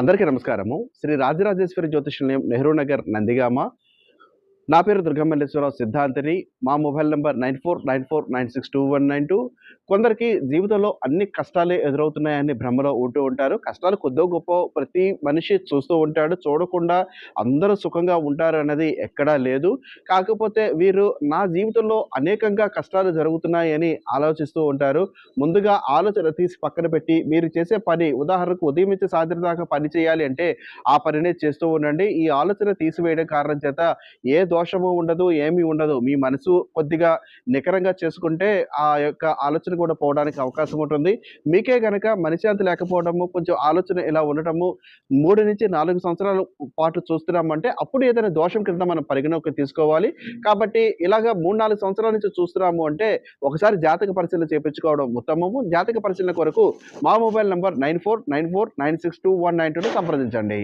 అందరికీ నమస్కారము. శ్రీ రాజరాజేశ్వరి జ్యోతిష్యం నెహ్రూ నగర్ నందిగామ. నా పేరు దుర్గమల్లేశ్వరరావు సిద్ధాంతిని. మా mobile number nine four nine four nine six two one nine two. కొందరికి జీవితంలో అన్ని కష్టాలే ఎదురవుతున్నాయని భ్రమలో ఉంటూ ఉంటారు. కష్టాలు కొద్దో గొప్ప ప్రతి మనిషి చూస్తూ ఉంటాడు. చూడకుండా అందరూ సుఖంగా ఉంటారు అనేది ఎక్కడా లేదు. కాకపోతే వీరు నా జీవితంలో అనేకంగా కష్టాలు జరుగుతున్నాయని ఆలోచిస్తూ ఉంటారు. ముందుగా ఆలోచన తీసి పక్కన పెట్టి మీరు చేసే పని ఉదాహరణకు ఉదయం నుంచి సాయంత్రం దాకా పని చేయాలి అంటే ఆ పనినే చేస్తూ ఉండండి. ఈ ఆలోచన తీసివేయడం కారణం చేత ఏ దోషము ఉండదు ఏమీ ఉండదు. మీ మనసు కొద్దిగా నికరంగా చేసుకుంటే ఆ యొక్క ఆలోచన కూడా పోవడానికి అవకాశం ఉంటుంది. మీకే కనుక మనశ్శాంతి లేకపోవడము కొంచెం ఆలోచన ఇలా ఉండటము మూడు నుంచి నాలుగు సంవత్సరాల పాటు చూస్తున్నామంటే అప్పుడు ఏదైనా దోషం కింద మనం పరిగణలోకి తీసుకోవాలి. కాబట్టి ఇలాగా మూడు నాలుగు సంవత్సరాల నుంచి చూస్తున్నాము అంటే ఒకసారి జాతక పరిశీలన చేయించుకోవడం ఉత్తమము. జాతక పరిశీలన కొరకు మా mobile number nine four nine four nine six two one nine టూను సంప్రదించండి.